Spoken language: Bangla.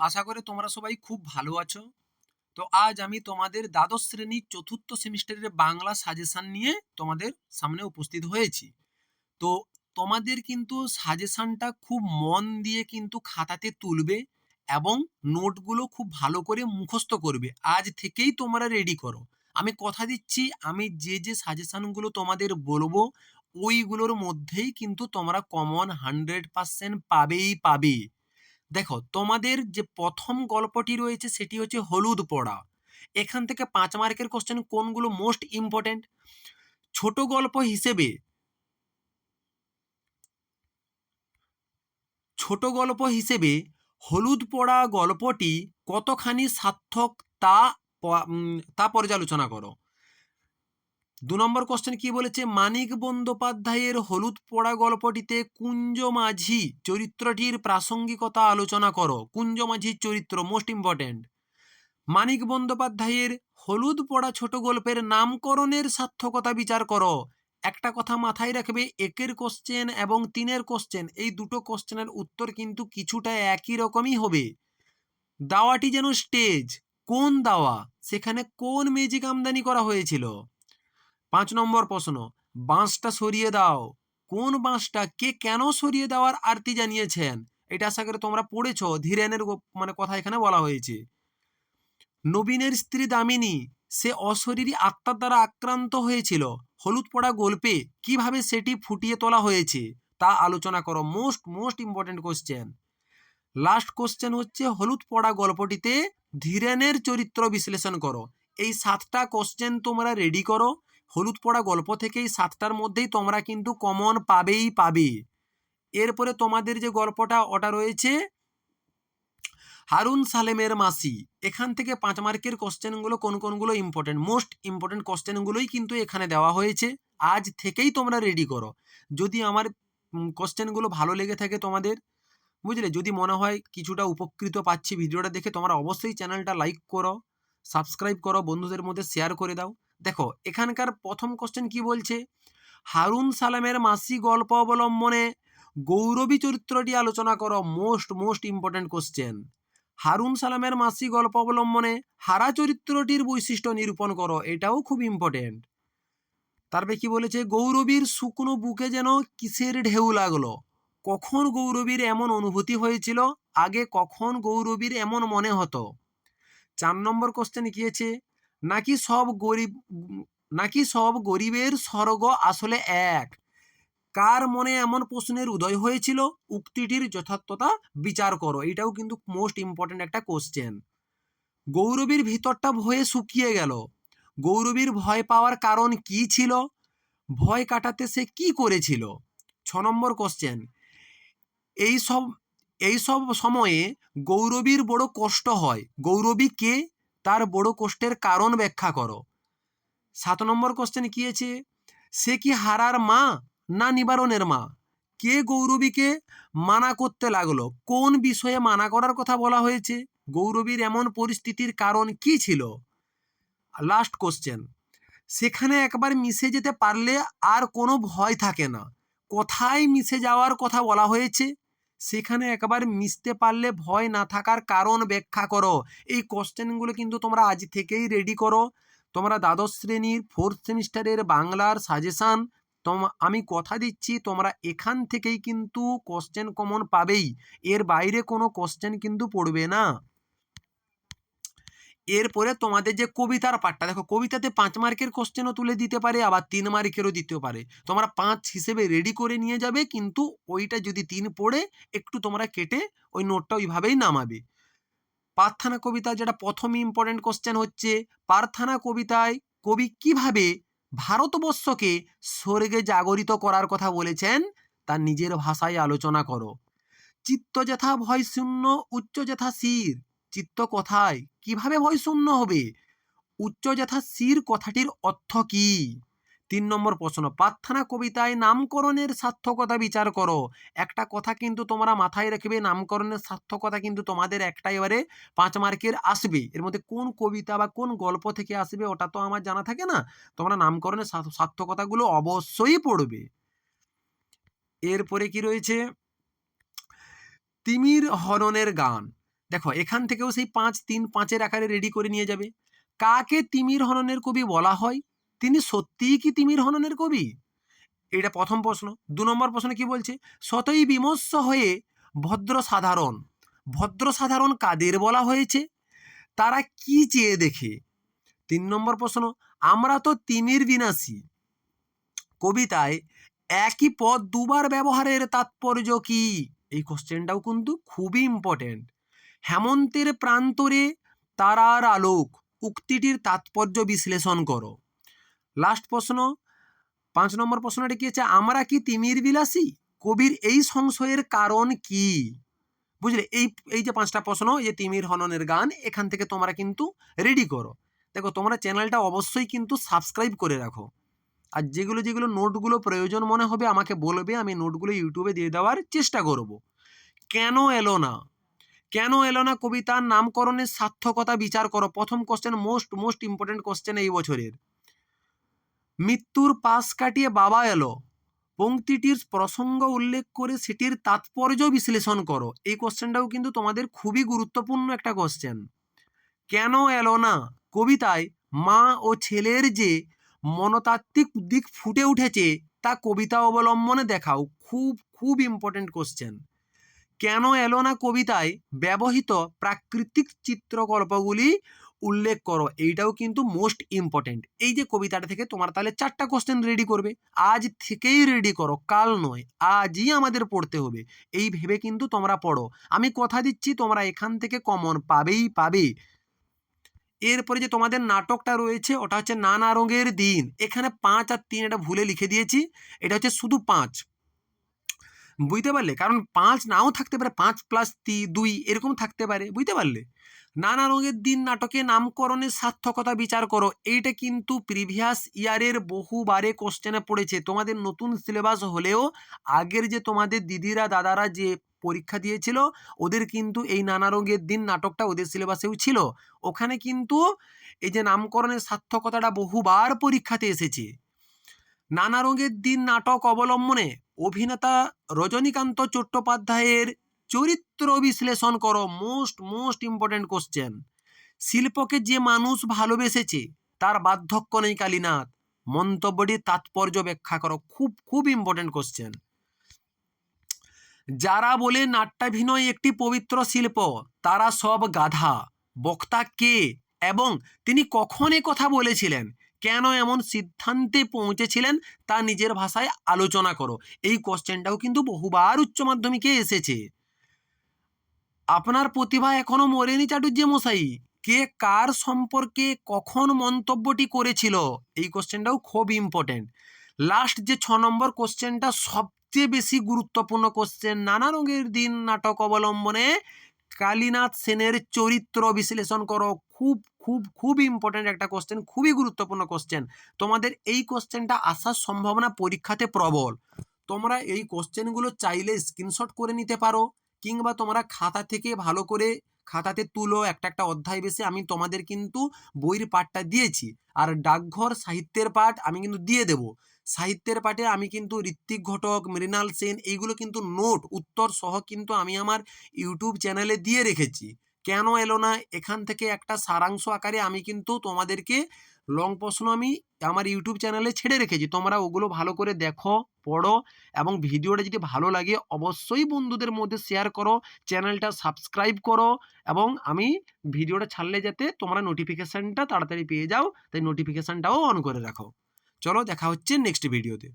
আশা করি তোমরা সবাই খুব ভালো আছো। তো আজ আমি তোমাদের দ্বাদশ শ্রেণির চতুর্থ সেমিস্টারের বাংলা সাজেশান নিয়ে তোমাদের সামনে উপস্থিত হয়েছি। তো তোমাদের কিন্তু সাজেশানটা খুব মন দিয়ে কিন্তু খাতাতে তুলবে এবং নোটগুলো খুব ভালো করে মুখস্থ করবে। আজ থেকেই তোমরা রেডি করো। আমি কথা দিচ্ছি, আমি যে যে সাজেশানগুলো তোমাদের বলব, ওইগুলোর মধ্যেই কিন্তু তোমরা কমন হান্ড্রেড পার্সেন্ট পাবেই পাবে। দেখো, তোমাদের যে প্রথম গল্পটি রয়েছে সেটি হচ্ছে হলুদ পড়া। এখান থেকে পাঁচ মার্কের কোশ্চেন কোনগুলো মোস্ট ইম্পর্টেন্ট ছোট গল্প হিসেবে, ছোট গল্প হিসেবে হলুদ পড়া গল্পটি কতখানি সার্থক তা তা পর্যালোচনা করো। দু নম্বর কোশ্চেন কি বলেছে? মানিক বন্দ্যোপাধ্যায়ের হলুদ পড়া গল্পটিতে কুঞ্জ মাঝি চরিত্রটির প্রাসঙ্গিকতা আলোচনা করো। কুঞ্জ মাঝির চরিত্র মোস্ট ইম্পর্ট্যান্ট মানিক বন্দ্যোপাধ্যায়ের হলুদ পড়া ছোট গল্পের নামকরণের সার্থকতা বিচার করো। একটা কথা মাথায় রাখবে, একের কোশ্চেন এবং তিনের কোশ্চেন এই দুটো কোশ্চেনের উত্তর কিন্তু কিছুটা একই রকমই হবে। দাওয়াটি যেন স্টেজ কোন দাওয়া? সেখানে কোন ম্যাজিক আমদানি করা হয়েছিল? পাঁচ নম্বর প্রশ্ন, বাঁশটা সরিয়ে দাও। কোন বাঁশটা কে কেন সরিয়ে দেওয়ার আরতি জানিয়েছেন? এটা আশা করে তোমরা পড়েছ, ধীরেনের মানে কথা এখানে বলা হয়েছে। নবীনের স্ত্রী দামিনী, সে অশরীরী আত্মার দ্বারা আক্রান্ত হয়েছিল। হলুদ পড়া গল্পে কীভাবে সেটি ফুটিয়ে তোলা হয়েছে, তা আলোচনা করো। Most most important question last question হচ্ছে, হলুদ পড়া গল্পটিতে ধীরেনের চরিত্র বিশ্লেষণ করো। এই সাতটা কোশ্চেন তোমরা রেডি করো। হলুদ পড়া গল্প থেকে এই সাতটার মধ্যেই তোমরা কিন্তু কমন পাবেই পাবে। এরপরে তোমাদের যে গল্পটা, ওটা রয়েছে, হারুন সালেমের মাসি। এখান থেকে পাঁচ মার্কের কোশ্চেনগুলো কোন কোনগুলো ইম্পর্টেন্ট মোস্ট ইম্পর্টেন্ট কোশ্চেনগুলোই কিন্তু এখানে দেওয়া হয়েছে। আজ থেকেই তোমরা রেডি করো। যদি আমার কোশ্চেনগুলো ভালো লেগে থাকে তোমাদের, বুঝলে? যদি মনে হয় কিছুটা উপকৃত পাচ্ছি ভিডিওটা দেখে, তোমরা অবশ্যই চ্যানেলটা লাইক করো সাবস্ক্রাইব করো, বন্ধুদের মধ্যে শেয়ার করে দাও। দেখো, এখানকার প্রথম কোশ্চেন কি বলছে? হারুন সালামের মাসি গল্প অবলম্বনে গৌরবী চরিত্রটি আলোচনা করো most most important question Harun সালামের মাসি গল্প অবলম্বনে হারা চরিত্রটির বৈশিষ্ট্য নিরূপণ করো, এটাও খুব ইম্পর্টেন্ট তারপরে কি বলেছে? গৌরবীর শুকনো বুকে যেন কিসের ঢেউ লাগল? কখন গৌরবীর এমন অনুভূতি হয়েছিল? আগে কখন গৌরবীর এমন মনে হতো? চার নম্বর কোশ্চেন আছে? নাকি সব গরিব, নাকি সব গরিবের স্বর্গ আসলে এক? কার মনে এমন প্রশ্নের উদয় হয়েছিল? উক্তিটির যথার্থতা বিচার করো। এটাও কিন্তু মোস্ট ইম্পর্টেন্ট একটা কোশ্চেন গৌরবীর ভিতরটা ভয়ে শুকিয়ে গেল। গৌরবীর ভয় পাওয়ার কারণ কি ছিল? ভয় কাটাতে সে কি করেছিল? ছ নম্বর কোশ্চেন এই সব এই সব সময়ে গৌরবীর বড় কষ্ট হয়। গৌরবী কে? তার বড় কষ্টের কারণ ব্যাখ্যা করো। সাত নম্বর কোশ্চেন কি আছে? সে কি হারার মা না নিবারণের মা? কে গৌরবীকে মানা করতে লাগল? কোন বিষয়ে মানা করার কথা বলা হয়েছে? গৌরবীর এমন পরিস্থিতির কারণ কি ছিল? লাস্ট কোশ্চেন সেখানে একবার মিশে যেতে পারলে আর কোনো ভয় থাকে না। কোথায় মিশে যাওয়ার কথা বলা হয়েছে। সেখানে একবার মিশতে পারলে ভয় না থাকার কারণ ব্যাখ্যা করো। এই কোশ্চেনগুলো কিন্তু তোমরা আজ থেকেই রেডি করো। তোমরা দ্বাদশ শ্রেণির ফোর্থ সেমিস্টারের বাংলার সাজেশান তোম, আমি কথা দিচ্ছি, তোমরা এখান থেকেই কিন্তু কোশ্চেন কমন পাবেই। এর বাইরে কোনো কোশ্চেন কিন্তু পড়বে না। এরপরে তোমাদের যে কবিতার পাঠটা, দেখো কবিতাতে পাঁচ মার্কের কোশ্চেনও তুলে দিতে পারে, আবার তিন মার্কেরও দিতে পারে। তোমরা পাঁচ হিসেবে রেডি করে নিয়ে যাবে, কিন্তু ওইটা যদি তিন পড়ে, একটু তোমরা কেটে ওই নোটটা ওইভাবেই নামাবে। প্রার্থনা কবিতা যেটা প্রথম ইম্পর্টেন্ট কোশ্চেন হচ্ছে প্রার্থনা কবিতায় কবি কীভাবে ভারতবর্ষকে স্বর্গে জাগরিত করার কথা বলেছেন তার নিজের ভাষায় আলোচনা করো। চিত্ত যথা ভয় শূন্য উচ্চ যথা শির, চিত্ত কোথায়? কীভাবে ভয় শূন্য হবে? উচ্চ যথা শির কথাটির অর্থ কি? তিন নম্বর প্রশ্ন, প্রার্থনা কবিতায় নামকরণের সার্থকতা বিচার করো। একটা কথা কিন্তু তোমরা মাথায় রাখবে, নামকরণের সার্থকতা কিন্তু তোমাদের একটা এবারে পাঁচ মার্কের আসবে। এর মধ্যে কোন কবিতা বা কোন গল্প থেকে আসবে ওটা তো আমার জানা থাকে না। তোমরা নামকরণের সার্থ- সার্থকতাগুলো অবশ্যই পড়বে। এরপরে কি রয়েছে? তিমির হরণের গান। দেখো, এখান থেকেও সেই পাঁচ তিন পাঁচের আকারে রেডি করে নিয়ে যাবে। কাকে তিমির হননের কবি বলা হয়? তিনি সত্যিই কি তিমির হননের কবি? এটা প্রথম প্রশ্ন। দু নম্বর প্রশ্ন কি বলছে? শতই বিমর্ষ হয়ে ভদ্র সাধারণ ভদ্র সাধারণ কাদের বলা হয়েছে? তারা কি চেয়ে দেখে? তিন নম্বর প্রশ্ন, আমরা তো তিমির বিনাশী। কবিতায়, একই পদ দুবার ব্যবহারের তাৎপর্য কি? এই কোশ্চেনটাও কিন্তু খুবই ইম্পর্টেন্ট হেমন্তের প্রান্তরে তারার আলোক উক্তিটির তাৎপর্য বিশ্লেষণ করো। লাস্ট প্রশ্ন, পাঁচ নম্বর প্রশ্নটা কি হচ্ছে, আমরা কি তিমির বিলাসী? কবির এই সংশয়ের কারণ কি? বুঝলে, এই এই যে পাঁচটা প্রশ্ন, এই যে তিমির হননের গান, এখান থেকে তোমরা কিন্তু রেডি করো। দেখো, তোমরা চ্যানেলটা অবশ্যই কিন্তু সাবস্ক্রাইব করে রাখো। আর যেগুলো যেগুলো নোটগুলো প্রয়োজন মনে হবে, আমাকে বলবে, আমি নোটগুলো ইউটিউবে দিয়ে দেওয়ার চেষ্টা করব। কেন এলো না? কেন এলো না কবিতার নামকরণের সার্থকতা বিচার করো? প্রথম question most most important question এই বছরের। মৃত্যুর পাশ কাটিয়ে বাবা এলো। পংক্তিটির প্রসঙ্গ উল্লেখ করে সেটির তাৎপর্য বিশ্লেষণ করো। এই কোশ্চেনটাও কিন্তু তোমাদের খুবই গুরুত্বপূর্ণ একটা কোশ্চেন কেন এলো না? কবিতায় মা ও ছেলের যে মনতাত্ত্বিক দিক ফুটে উঠেছে, তা কবিতা অবলম্বনে দেখাও। খুব খুব ইম্পর্টেন্ট কোশ্চেন কেন এলো না কবিতায় ব্যবহৃত প্রাকৃতিক চিত্রকল্পগুলি উল্লেখ করো? এইটাও কিন্তু মোস্ট ইম্পর্টেন্ট এই যে কবিতাটা থেকে তোমার তাহলে চারটা কোশ্চেন রেডি করবে। আজ থেকেই রেডি করো, কাল নয়, আজই আমাদের পড়তে হবে। এই ভেবে কিন্তু তোমরা পড়ো। আমি কথা দিচ্ছি, তোমরা এখান থেকে কমন পাবেই পাবে। এরপরে যে তোমাদের নাটকটা রয়েছে, ওটা হচ্ছে নানা রঙের দিন। এখানে পাঁচ আর তিন এটা ভুলে লিখে দিয়েছি। এটা হচ্ছে শুধু পাঁচ। বুঝতে পারলে? কারণ পাঁচ নাও থাকতে পারে, পাঁচ প্লাস তি, দুই এরকম থাকতে পারে, বুঝতে পারলে? নানা রঙের দিন নাটকে নামকরণের সার্থকতা বিচার করো, এইটা কিন্তু প্রিভিয়াস ইয়ারের বহুবারে কোশ্চেনে পড়েছে। তোমাদের নতুন সিলেবাস হলেও আগের যে তোমাদের দিদিরা, দাদারা যে পরীক্ষা দিয়েছিল, ওদের কিন্তু এই নানা রঙের দিন নাটকটা ওদের সিলেবাসেও ছিল। ওখানে কিন্তু এই যে নামকরণের সার্থকতাটা বহুবার পরীক্ষাতে এসেছে। নানা রঙের দিন নাটক অবলম্বনে অভিনেতা রজনীকান্ত চট্টোপাধ্যায়ের চরিত্র বিশ্লেষণ করো। মোস্ট মোস্ট ইম্পর্টেন্ট কোশ্চেন শিল্পকে যে মানুষ ভালোবেসেছে, তার বার্ধক্য নেই কালীনাথ। মন্তব্যটির তাৎপর্য ব্যাখ্যা করো। খুব খুব ইম্পর্টেন্ট কোশ্চেন যারা বলে নাট্যাভিনয় একটি পবিত্র শিল্প, তারা সব গাধা। বক্তা কে এবং তিনি কখন কথা বলেছিলেন? কেন এমন সিদ্ধান্তে পৌঁছেছিলেন তা নিজের ভাষায় আলোচনা করো। এই কোশ্চেনটাও কিন্তু বহুবার উচ্চ মাধ্যমিকে এসেছে। আপনার প্রতিভা এখনও মরেনি চাটুর্য মশাই। কে কার সম্পর্কে কখন মন্তব্যটি করেছিল? এই কোশ্চেনটাও খুব ইম্পর্টেন্ট লাস্ট যে ছ নম্বর কোশ্চেনটা সবচেয়ে বেশি গুরুত্বপূর্ণ কোশ্চেন নানা রঙের দিন, নাটক অবলম্বনে কালীনাথ সেনের চরিত্র বিশ্লেষণ করো। খুব খুব খুব ইম্পর্টেন্ট একটা কোশ্চেন খুবই গুরুত্বপূর্ণ কোশ্চেন তোমাদের এই কোশ্চেনটা আসার সম্ভাবনা পরীক্ষাতে প্রবল। তোমরা এই কোশ্চেনগুলো চাইলে স্ক্রিনশট করে নিতে পারো, কিংবা তোমরা খাতা থেকে ভালো করে খাতাতে তুলো একটা একটা অধ্যায় বেশি। আমি তোমাদের কিন্তু বইয়ের পাঠটা দিয়েছি। আর ডাকঘর সাহিত্যের পাঠ আমি কিন্তু দিয়ে দেব। সাহিত্যের পাঠে আমি কিন্তু ঋত্বিক ঘটক, মৃণাল সেন, এইগুলো কিন্তু নোট উত্তর সহ কিন্তু আমি আমার ইউটিউব চ্যানেলে দিয়ে রেখেছি। কেন এলো না? এখান থেকে একটা সারাংশ আকারে আমি কিন্তু তোমাদেরকে লং প্রশ্ন আমি আমার ইউটিউব চ্যানেলে ছেড়ে রেখেছি। তোমরা ওগুলো ভালো করে দেখো, পড়ো এবং ভিডিওটা যদি ভালো লাগে, অবশ্যই বন্ধুদের মধ্যে শেয়ার করো চ্যানেলটা সাবস্ক্রাইব করো এবং আমি ভিডিওটা ছাড়লে যাতে তোমরা নোটিফিকেশানটা তাড়াতাড়ি পেয়ে যাও, তাই নোটিফিকেশানটাও অন করে রাখো। চলো দেখা হচ্ছে নেক্সট ভিডিওতে